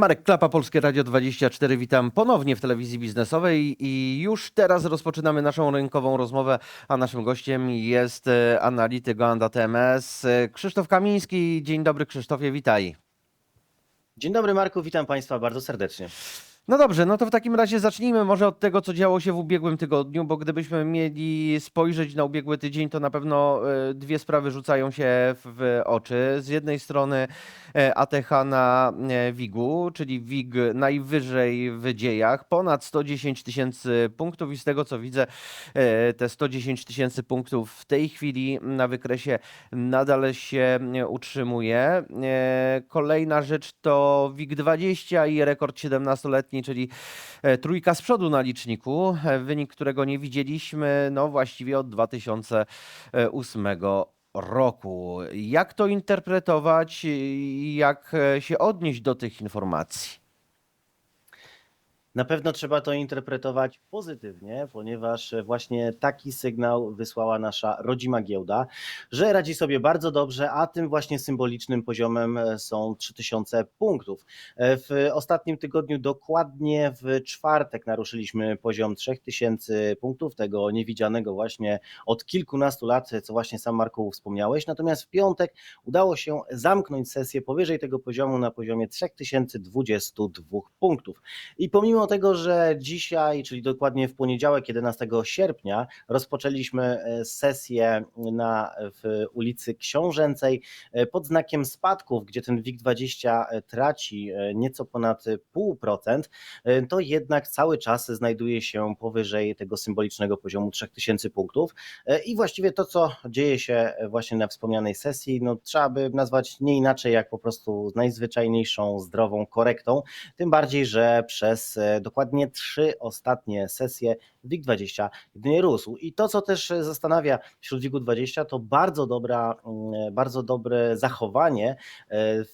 Marek Klapa, Polskie Radio 24. Witam ponownie w telewizji biznesowej i już teraz rozpoczynamy naszą rynkową rozmowę, a naszym gościem jest e, analityk Goanda TMS e, Krzysztof Kamiński. Dzień dobry Krzysztofie, witaj. Dzień dobry Marku, witam Państwa bardzo serdecznie. No dobrze, no to w takim razie zacznijmy może od tego, co działo się w ubiegłym tygodniu, bo gdybyśmy mieli spojrzeć na ubiegły tydzień, to na pewno e, dwie sprawy rzucają się w oczy. Z jednej strony e, ATH na e, WIG-u, czyli WIG najwyżej w dziejach, ponad 110 tysięcy punktów i z tego co widzę, te 110 tysięcy punktów w tej chwili na wykresie nadal się utrzymuje. Kolejna rzecz to WIG20 i rekord 17-letni, czyli e, trójka z przodu na liczniku, e, wynik którego nie widzieliśmy no właściwie od 2008 roku. Jak to interpretować i jak e, się odnieść do tych informacji? Na pewno trzeba to interpretować pozytywnie, ponieważ właśnie taki sygnał wysłała nasza rodzima giełda, że radzi sobie bardzo dobrze, a tym właśnie symbolicznym poziomem są 3000 punktów. W ostatnim tygodniu, dokładnie w czwartek, naruszyliśmy poziom 3000 punktów, tego niewidzianego właśnie od kilkunastu lat, co właśnie sam Marku wspomniałeś. Natomiast w piątek udało się zamknąć sesję powyżej tego poziomu na poziomie 3022 punktów. I pomimo tego, że dzisiaj, czyli dokładnie w poniedziałek 11 sierpnia, rozpoczęliśmy e, sesję na, w ulicy Książęcej e, pod znakiem spadków, gdzie ten WIG20 traci e, nieco ponad 0,5%, e, to jednak cały czas znajduje się powyżej tego symbolicznego poziomu 3000 punktów. I właściwie to, co dzieje się właśnie na wspomnianej sesji, no trzeba by nazwać nie inaczej jak po prostu najzwyczajniejszą zdrową korektą, tym bardziej, że przez dokładnie trzy ostatnie sesje WIG20 jedynie rósł. I to, co też zastanawia wśród WIG-20, to bardzo, dobra, mm, bardzo dobre zachowanie e,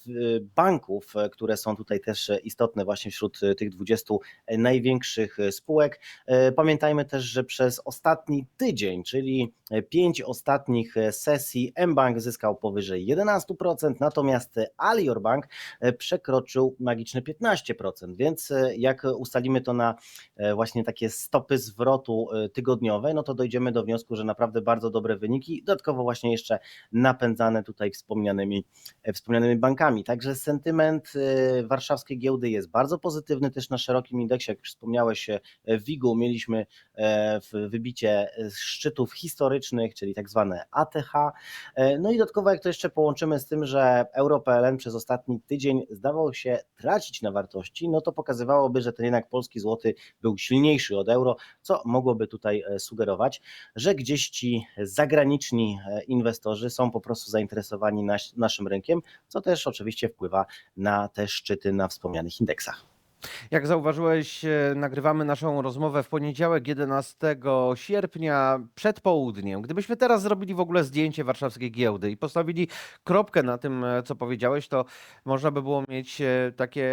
banków, które są tutaj też istotne właśnie wśród tych 20 największych spółek. E, Pamiętajmy też, że przez ostatni tydzień, czyli pięć ostatnich sesji, mBank zyskał powyżej 11%, natomiast Alior Bank e, przekroczył magiczne 15%, więc jak ustalimy to na e, właśnie takie stopy zwrotu e, tygodniowe, no to dojdziemy do wniosku, że naprawdę bardzo dobre wyniki, dodatkowo właśnie jeszcze napędzane tutaj wspomnianymi, e, wspomnianymi bankami. Także sentyment warszawskiej giełdy jest bardzo pozytywny, też na szerokim indeksie, jak już wspomniałeś, w WIG-u mieliśmy wybicie szczytów historycznych, czyli tak zwane ATH. No i dodatkowo, jak to jeszcze połączymy z tym, że euro.pl przez ostatni tydzień zdawał się tracić na wartości, no to pokazywałoby, że ten jednak polski złoty był silniejszy od euro, co mogłoby tutaj e, sugerować, że gdzieś ci zagraniczni e, inwestorzy są po prostu zainteresowani naszym rynkiem, co też oczywiście wpływa na te szczyty na wspomnianych indeksach. Jak zauważyłeś, e, nagrywamy naszą rozmowę w poniedziałek 11 sierpnia przed południem. Gdybyśmy teraz zrobili w ogóle zdjęcie warszawskiej giełdy i postawili kropkę na tym, e, co powiedziałeś, to można by było mieć e, takie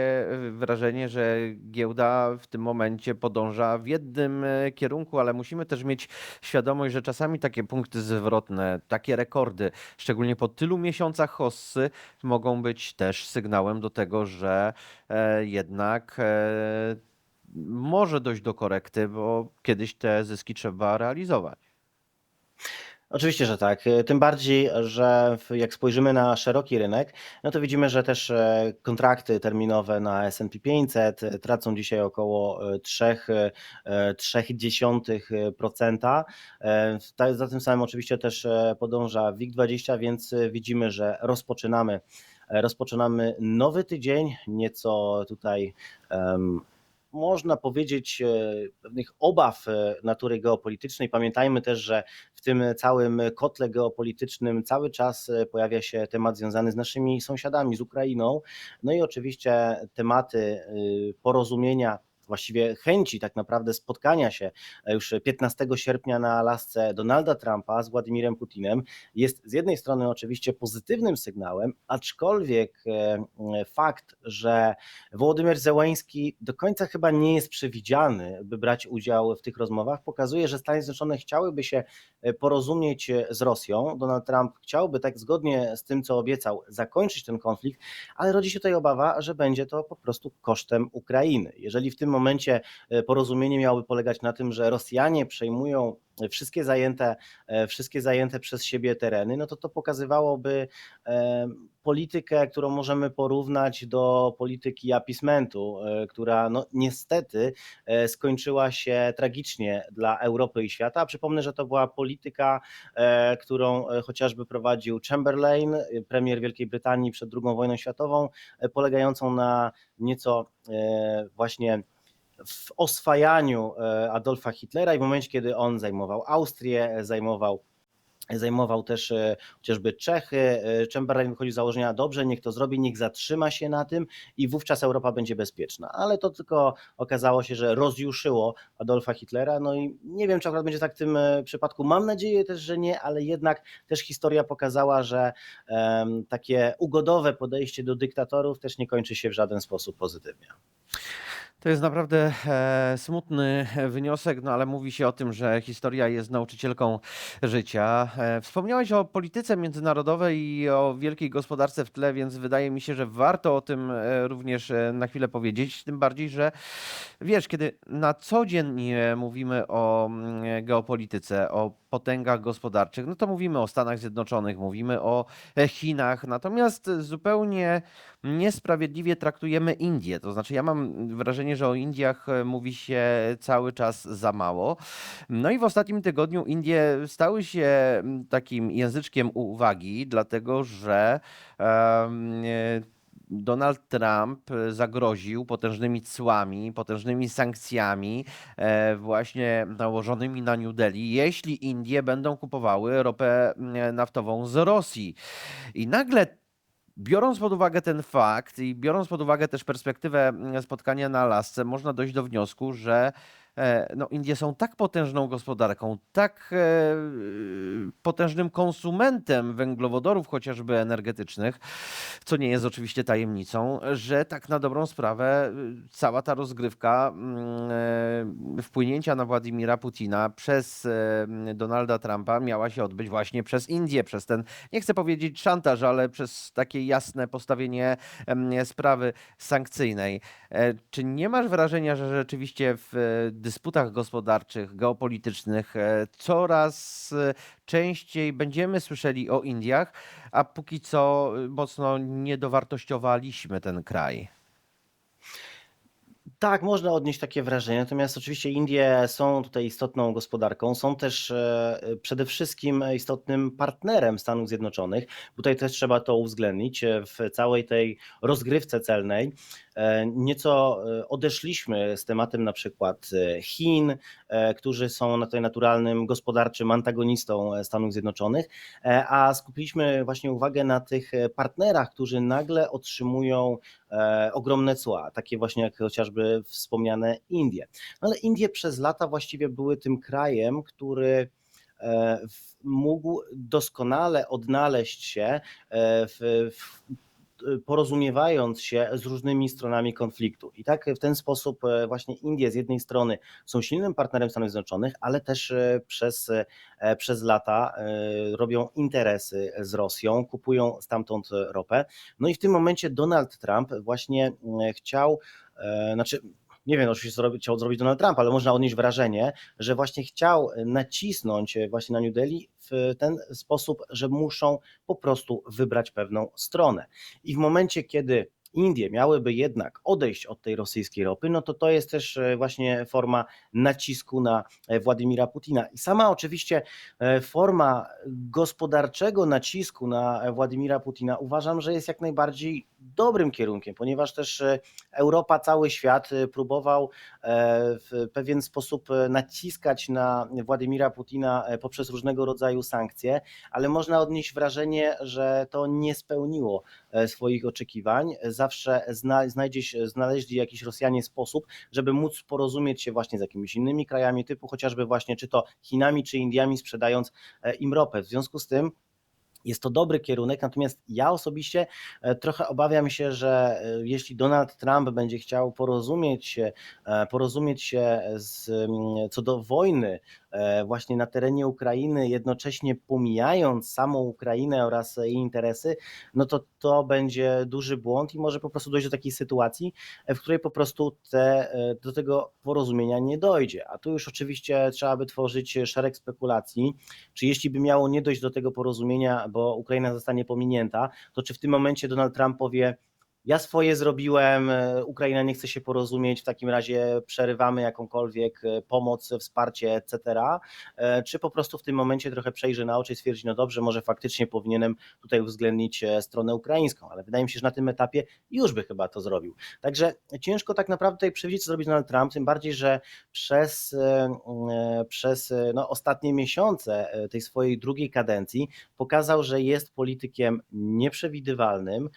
wrażenie, że giełda w tym momencie podąża w jednym kierunku, ale musimy też mieć świadomość, że czasami takie punkty zwrotne, takie rekordy, szczególnie po tylu miesiącach hossy, mogą być też sygnałem do tego, że jednak e, może dojść do korekty, bo kiedyś te zyski trzeba realizować. Oczywiście, że tak. Tym bardziej, że jak spojrzymy na szeroki rynek, no to widzimy, że też e, kontrakty terminowe na S&P 500 e, tracą dzisiaj około e, 3, e, 0,3%. E, ta- Za tym samym oczywiście też podąża WIG20, więc widzimy, że rozpoczynamy, rozpoczynamy nowy tydzień, nieco tutaj em, można powiedzieć, e, pewnych obaw e, natury geopolitycznej. Pamiętajmy też, że w tym całym kotle geopolitycznym cały czas e, pojawia się temat związany z naszymi sąsiadami, z Ukrainą. No i oczywiście tematy y, porozumienia właściwie chęci tak naprawdę spotkania się e, już 15 sierpnia na Alasce Donalda Trumpa z Władimirem Putinem jest z jednej strony oczywiście pozytywnym sygnałem, aczkolwiek e, fakt, że Wołodymyr Zełański do końca chyba nie jest przewidziany, by brać udział w tych rozmowach, pokazuje, że Stany Zjednoczone chciałyby się e, porozumieć z Rosją. Donald Trump chciałby tak zgodnie z tym, co obiecał, zakończyć ten konflikt, ale rodzi się tutaj obawa, że będzie to po prostu kosztem Ukrainy. Jeżeli w tym momencie e, porozumienie miałoby polegać na tym, że Rosjanie przejmują wszystkie zajęte, e, wszystkie zajęte przez siebie tereny, no to to pokazywałoby e, politykę, którą możemy porównać do polityki appeasementu, e, która no niestety skończyła się tragicznie dla Europy i świata. Przypomnę, że to była polityka, którą chociażby prowadził Chamberlain, premier Wielkiej Brytanii przed II wojną światową, polegającą na nieco właśnie w oswajaniu e, Adolfa Hitlera i w momencie, kiedy on zajmował Austrię, zajmował Zajmował też e, chociażby Czechy. e, Chamberlain wychodził z założenia, dobrze, niech to zrobi, niech zatrzyma się na tym i wówczas Europa będzie bezpieczna. Ale to tylko okazało się, że rozjuszyło Adolfa Hitlera. No i nie wiem, czy akurat będzie tak w tym przypadku. Mam nadzieję też, że nie, ale jednak też historia pokazała, że em, takie ugodowe podejście do dyktatorów też nie kończy się w żaden sposób pozytywnie. To jest naprawdę e, smutny wniosek, no ale mówi się o tym, że historia jest nauczycielką życia. E, wspomniałeś o polityce międzynarodowej i o wielkiej gospodarce w tle, więc wydaje mi się, że warto o tym e, również e, na chwilę powiedzieć. Tym bardziej, że wiesz, kiedy na co dzień e, mówimy o mm, geopolityce, o potęgach gospodarczych, no to mówimy o Stanach Zjednoczonych, mówimy o e, Chinach, natomiast zupełnie niesprawiedliwie traktujemy Indię. To znaczy, ja mam wrażenie, że o Indiach e, mówi się cały czas za mało. No i w ostatnim tygodniu Indie stały się takim języczkiem uwagi, dlatego że e, Donald Trump zagroził potężnymi cłami, potężnymi sankcjami, e, właśnie nałożonymi na New Delhi, jeśli Indie będą kupowały ropę naftową z Rosji. I nagle Biorąc pod uwagę ten fakt i biorąc pod uwagę też perspektywę mm, spotkania na Alasce, można dojść do wniosku, że no, Indie są tak potężną gospodarką, tak e, potężnym konsumentem węglowodorów chociażby energetycznych, co nie jest oczywiście tajemnicą, że tak na dobrą sprawę y, cała ta rozgrywka mm, e, wpłynięcia na Władimira Putina przez e, Donalda Trumpa miała się odbyć właśnie przez Indię, przez ten, nie chcę powiedzieć szantaż, ale przez takie jasne postawienie em, sprawy sankcyjnej. E, Czy nie masz wrażenia, że rzeczywiście w e, dysputach gospodarczych, geopolitycznych e, coraz e, częściej będziemy słyszeli o Indiach, a póki co y, mocno niedowartościowaliśmy ten kraj? Tak, można odnieść takie wrażenie. Natomiast oczywiście Indie są tutaj istotną gospodarką, są też e, przede wszystkim istotnym partnerem Stanów Zjednoczonych. Tutaj też trzeba to uwzględnić e, w całej tej rozgrywce celnej. E, Nieco e, odeszliśmy z tematem na przykład e, Chin, którzy są na tutaj naturalnym gospodarczym antagonistą Stanów Zjednoczonych, a skupiliśmy właśnie uwagę na tych partnerach, którzy nagle otrzymują ogromne cła, takie właśnie jak chociażby wspomniane Indie. No ale Indie przez lata właściwie były tym krajem, który mógł doskonale odnaleźć się w, w porozumiewając się z różnymi stronami konfliktu. I tak w ten sposób e, właśnie Indie z jednej strony są silnym partnerem Stanów Zjednoczonych, ale też e, przez, e, przez lata robią interesy z Rosją, kupują stamtąd ropę. No i w tym momencie Donald Trump właśnie chciał, znaczy nie wiem, oczywiście co chciał zrobić Donald Trump, ale można odnieść wrażenie, że właśnie chciał nacisnąć właśnie na New Delhi w ten sposób, że muszą po prostu wybrać pewną stronę. I w momencie, kiedy Indie miałyby jednak odejść od tej rosyjskiej ropy, no to to jest też e, właśnie forma nacisku na e, Władimira Putina. I sama oczywiście e, forma gospodarczego nacisku na Władimira Putina uważam, że jest jak najbardziej dobrym kierunkiem, ponieważ też Europa, cały świat próbował w pewien sposób naciskać na Władimira Putina poprzez różnego rodzaju sankcje, ale można odnieść wrażenie, że to nie spełniło swoich oczekiwań. Za zawsze zna, znajdzie znaleźli jakiś Rosjanie sposób, żeby móc porozumieć się właśnie z jakimiś innymi krajami, typu chociażby właśnie czy to Chinami, czy Indiami, sprzedając e, im ropę. W związku z tym jest to dobry kierunek, natomiast ja osobiście e, trochę obawiam się, że e, jeśli Donald Trump będzie chciał porozumieć się, porozumieć się z, mm, co do wojny właśnie na terenie Ukrainy, jednocześnie pomijając samą Ukrainę oraz jej interesy, no to to będzie duży błąd i może po prostu dojść do takiej sytuacji, e, w której po prostu te, e, do tego porozumienia nie dojdzie. A tu już oczywiście trzeba by tworzyć szereg spekulacji, czy jeśli by miało nie dojść do tego porozumienia, bo Ukraina zostanie pominięta, to czy w tym momencie Donald Trump powie, ja swoje zrobiłem, e, Ukraina nie chce się porozumieć, w takim razie przerywamy jakąkolwiek e, pomoc, wsparcie, etc. E, Czy po prostu w tym momencie trochę przejrzy na oczy i stwierdzi, no dobrze, może faktycznie powinienem tutaj uwzględnić stronę ukraińską, ale wydaje mi się, że na tym etapie już by chyba to zrobił. Także ciężko tak naprawdę tutaj przewidzieć, co zrobi Donald Trump, tym bardziej, że przez, przez no, ostatnie miesiące tej swojej drugiej kadencji pokazał, że jest politykiem nieprzewidywalnym,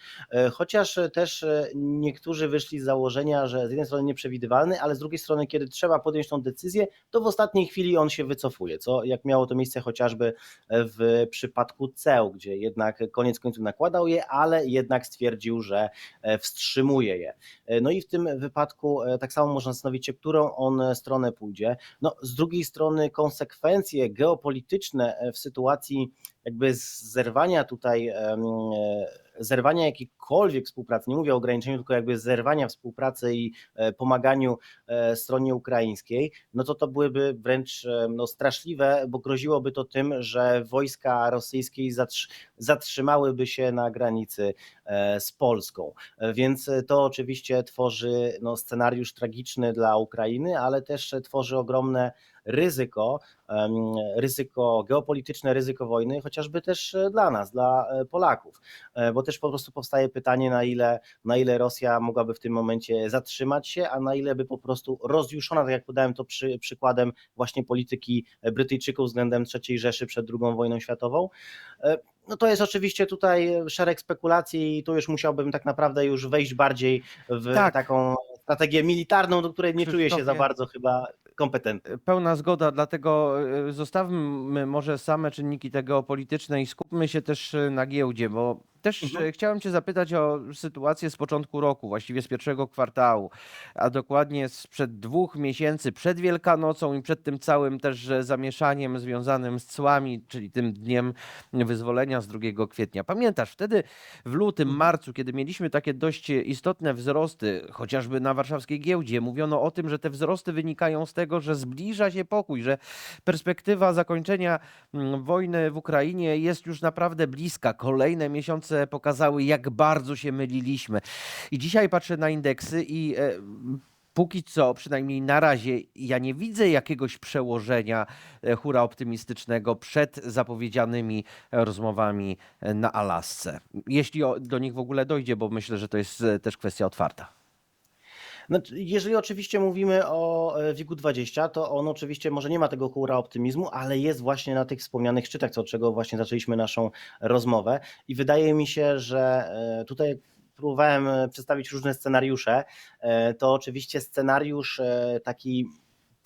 chociaż też e, niektórzy wyszli z założenia, że z jednej strony nieprzewidywalny, ale z drugiej strony, kiedy trzeba podjąć tą decyzję, to w ostatniej chwili on się wycofuje, co jak miało to miejsce chociażby w przypadku CEU, gdzie jednak koniec końców nakładał je, ale jednak stwierdził, że e, wstrzymuje je. E, No i w tym wypadku e, tak samo można zastanowić się, którą on stronę pójdzie. No, z drugiej strony konsekwencje geopolityczne e, w sytuacji jakby zerwania tutaj, e, zerwania jakiejkolwiek współpracy, nie mówię o ograniczeniu, tylko jakby zerwania współpracy i e, pomaganiu e, stronie ukraińskiej, no to to byłyby wręcz no, straszliwe, bo groziłoby to tym, że wojska rosyjskie zatrzy- zatrzymałyby się na granicy z Polską. Więc to oczywiście tworzy no, scenariusz tragiczny dla Ukrainy, ale też tworzy ogromne ryzyko, ryzyko geopolityczne, ryzyko wojny, chociażby też e, dla nas, dla e, Polaków, E, bo też po prostu powstaje pytanie, na ile, na ile Rosja mogłaby w tym momencie zatrzymać się, a na ile by po prostu rozjuszona, tak jak podałem to przy, przykładem właśnie polityki Brytyjczyków względem III Rzeszy przed II wojną światową. No to jest oczywiście tutaj szereg spekulacji i tu już musiałbym tak naprawdę już wejść bardziej w Tak. taką strategię militarną, do której nie czuję się za Krzysztofie, bardzo chyba kompetentny. Pełna zgoda, dlatego e, zostawmy może same czynniki te geopolityczne i skupmy się też e, na giełdzie, bo też Mhm. e, chciałem Cię zapytać o sytuację z początku roku, właściwie z pierwszego kwartału, a dokładnie sprzed dwóch miesięcy, przed Wielkanocą i przed tym całym też e, zamieszaniem związanym z cłami, czyli tym dniem wyzwolenia z 2 kwietnia. Pamiętasz, wtedy w lutym, Mhm. marcu, kiedy mieliśmy takie dość istotne wzrosty, chociażby na warszawskiej giełdzie, mówiono o tym, że te wzrosty wynikają z tego, że zbliża się pokój, że perspektywa zakończenia mm, wojny w Ukrainie jest już naprawdę bliska. Kolejne miesiące pokazały, jak bardzo się myliliśmy. I dzisiaj patrzę na indeksy i e, póki co, przynajmniej na razie, ja nie widzę jakiegoś przełożenia e, hura optymistycznego przed zapowiedzianymi rozmowami e, na Alasce. Jeśli do nich w ogóle dojdzie, bo myślę, że to jest też kwestia otwarta. Znaczy, jeżeli oczywiście mówimy o e, WIG-20, to on oczywiście może nie ma tego hura optymizmu, ale jest właśnie na tych wspomnianych szczytach, co od czego właśnie zaczęliśmy naszą rozmowę. I wydaje mi się, że e, tutaj próbowałem e, przedstawić różne scenariusze, to oczywiście scenariusz taki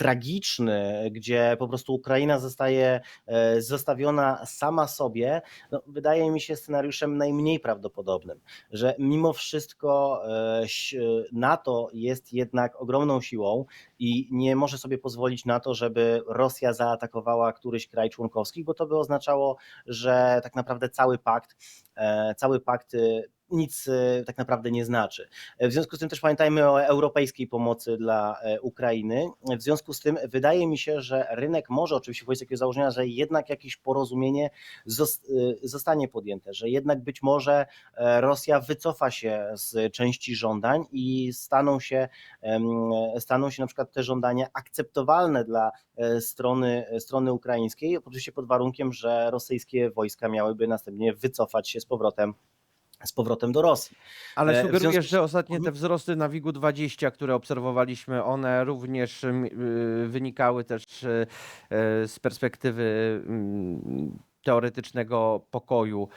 tragiczny, gdzie po prostu Ukraina zostaje e, zostawiona sama sobie, no, wydaje mi się scenariuszem najmniej prawdopodobnym, że mimo wszystko e, ś- NATO jest jednak ogromną siłą i nie może sobie pozwolić na to, żeby Rosja zaatakowała któryś kraj członkowski, bo to by oznaczało, że tak naprawdę cały pakt, e, cały pakt e, nic e, tak naprawdę nie znaczy. E, W związku z tym też pamiętajmy o europejskiej pomocy dla e, Ukrainy. W związku z tym wydaje mi się, że rynek może oczywiście wyjść z takiego założenia, że jednak jakieś porozumienie zos- zostanie podjęte, że jednak być może Rosja wycofa się z części żądań i staną się, staną się na przykład te żądania akceptowalne dla strony, strony ukraińskiej, oczywiście pod warunkiem, że rosyjskie wojska miałyby następnie wycofać się z powrotem z powrotem do Rosji. Ale E, sugerujesz, związku że ostatnie te Mhm. wzrosty na WIG-20, które obserwowaliśmy, one również ym, y, wynikały też y, y, z perspektywy mm, teoretycznego pokoju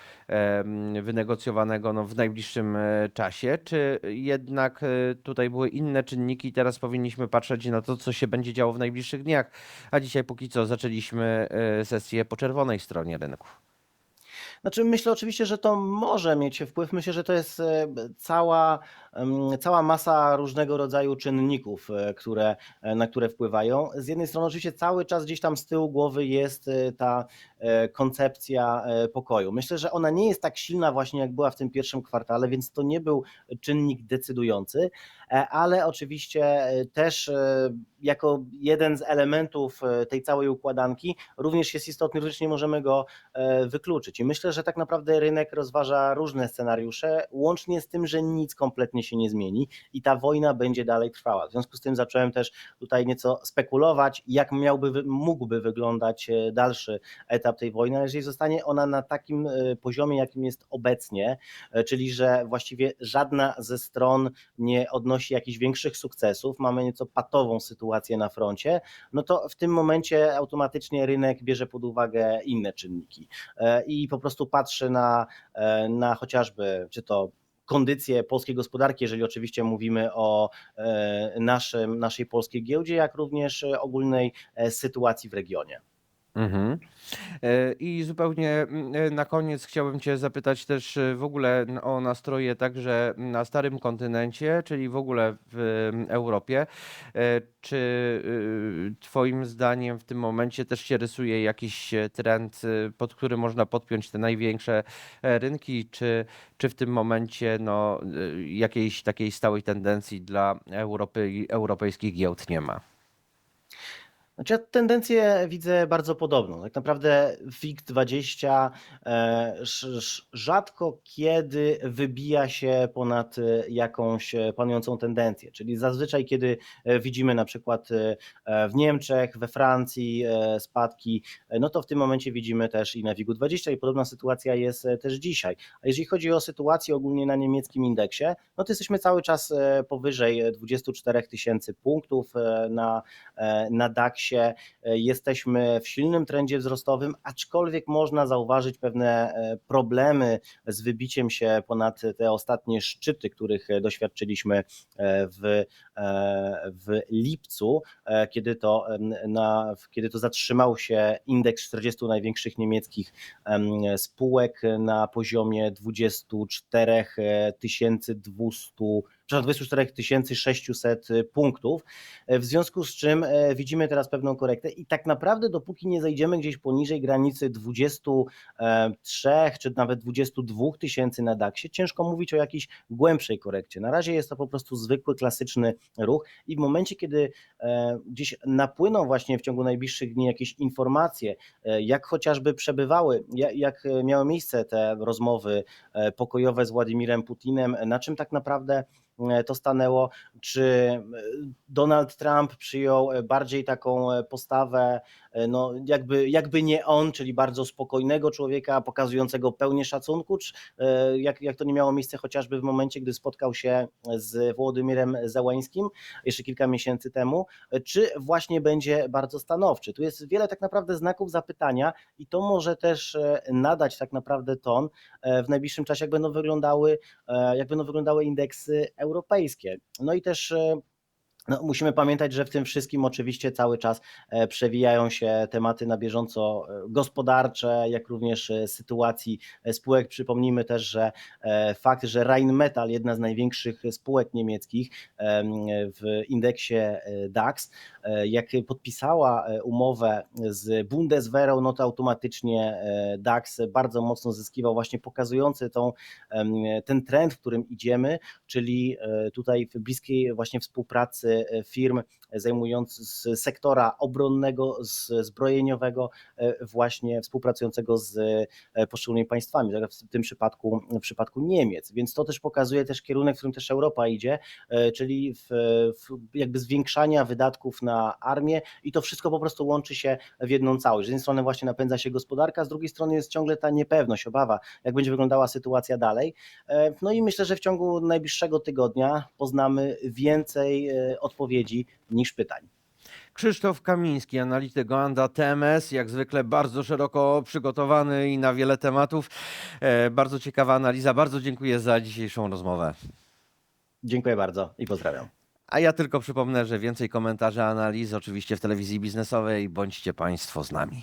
wynegocjowanego no, w najbliższym e, czasie, czy jednak e, tutaj były inne czynniki, teraz powinniśmy patrzeć na to, co się będzie działo w najbliższych dniach, a dzisiaj póki co zaczęliśmy sesję po czerwonej stronie rynku. Znaczy, myślę oczywiście, że to może mieć wpływ. Myślę, że to jest e, cała, cała masa różnego rodzaju czynników, e, które, e, na które wpływają. Z jednej strony, oczywiście, cały czas gdzieś tam z tyłu głowy jest ta koncepcja pokoju. Myślę, że ona nie jest tak silna, właśnie jak była w tym pierwszym kwartale, więc to nie był czynnik decydujący, ale oczywiście też jako jeden z elementów tej całej układanki również jest istotny, również nie możemy go wykluczyć. I myślę, że tak naprawdę rynek rozważa różne scenariusze, łącznie z tym, że nic kompletnie się nie zmieni i ta wojna będzie dalej trwała. W związku z tym zacząłem też tutaj nieco spekulować, jak miałby, mógłby wyglądać e, dalszy etap tej wojny, jeżeli zostanie ona na takim e, poziomie, jakim jest obecnie, e, czyli że właściwie żadna ze stron nie odnosi jakichś większych sukcesów, mamy nieco patową sytuację na froncie, no to w tym momencie automatycznie rynek bierze pod uwagę inne czynniki i po prostu patrzy na, e, na chociażby, czy to kondycję polskiej gospodarki, jeżeli oczywiście mówimy o e, naszym, naszej polskiej giełdzie, jak również ogólnej e, sytuacji w regionie. Mhm. E, I zupełnie mm, e, na koniec chciałbym Cię zapytać też e, w ogóle o nastroje także na starym kontynencie, czyli w ogóle w mm, Europie. Czy y, Twoim zdaniem w tym momencie też się rysuje jakiś trend, y, pod który można podpiąć te największe rynki, czy, czy w tym momencie no, y, jakiejś takiej stałej tendencji dla Europy i europejskich giełd nie ma? Znaczy ja tendencję widzę bardzo podobną. Tak naprawdę WIG20 e, rzadko kiedy wybija się ponad e, jakąś e, panującą tendencję. Czyli zazwyczaj, kiedy widzimy na przykład w Niemczech, we Francji spadki, no to w tym momencie widzimy też i na WIG20 i podobna sytuacja jest też dzisiaj. A jeżeli chodzi o sytuację ogólnie na niemieckim indeksie, no to jesteśmy cały czas powyżej e, 24 tysięcy punktów na, na DAX-ie. E, Jesteśmy w silnym trendzie wzrostowym, aczkolwiek można zauważyć pewne e, problemy z wybiciem się ponad te ostatnie szczyty, których doświadczyliśmy e, w, w lipcu, kiedy to, na, kiedy to zatrzymał się indeks 40 największych niemieckich em, spółek na poziomie 24 200 przepraszam, 24 600 punktów, e, w związku z czym e, widzimy teraz pewną korektę i tak naprawdę dopóki nie zejdziemy gdzieś poniżej granicy 23 czy nawet 22 tysięcy na DAX-ie, ciężko mówić o jakiejś głębszej korekcie. Na razie jest to po prostu zwykły, klasyczny ruch i w momencie, kiedy e, gdzieś napłyną właśnie w ciągu najbliższych dni jakieś informacje, e, jak chociażby przebywały, ja- jak e, miały miejsce te rozmowy e, pokojowe z Władimirem Putinem, na czym tak naprawdę e, to stanęło, czy e, Donald Trump przyjął e, bardziej taką e, postawę, e, no jakby, jakby nie on, czyli bardzo spokojnego człowieka, pokazującego pełnię szacunku, czy, e, jak, jak to nie miało miejsce chociażby w momencie, gdy spotkał się z Wołodymirem Zełańskim jeszcze kilka miesięcy temu, e, czy właśnie będzie bardzo stanowczy. Tu jest wiele tak naprawdę znaków zapytania i to może też e, nadać tak naprawdę ton e, w najbliższym czasie, jak będą wyglądały, e, jak będą wyglądały indeksy europejskie. No i też e, no, musimy pamiętać, że w tym wszystkim oczywiście cały czas e, przewijają się tematy na bieżąco e, gospodarcze, jak również e, sytuacji spółek. Przypomnijmy też, że fakt, że Rheinmetall, jedna z największych spółek niemieckich em, w indeksie DAX, jak podpisała umowę z Bundeswehrą, no to automatycznie DAX bardzo mocno zyskiwał, właśnie pokazujący tą, ten trend, w którym idziemy, czyli tutaj w bliskiej właśnie współpracy e, firm zajmujących z sektora obronnego, z zbrojeniowego, e, właśnie współpracującego z e, poszczególnymi państwami, tak w tym przypadku, w przypadku Niemiec. Więc to też pokazuje też kierunek, w którym też Europa idzie, e, czyli w, w jakby zwiększania wydatków na armię i to wszystko po prostu łączy się w jedną całość. Z jednej strony właśnie napędza się gospodarka, z drugiej strony jest ciągle ta niepewność, obawa, jak będzie wyglądała sytuacja dalej. No i myślę, że w ciągu najbliższego tygodnia poznamy więcej odpowiedzi niż pytań. Krzysztof Kamiński, analityk Goanda TMS, jak zwykle bardzo szeroko przygotowany i na wiele tematów. E, Bardzo ciekawa analiza. Bardzo dziękuję za dzisiejszą rozmowę. Dziękuję bardzo i pozdrawiam. A ja tylko przypomnę, że więcej komentarzy, analiz oczywiście w telewizji biznesowej. Bądźcie Państwo z nami.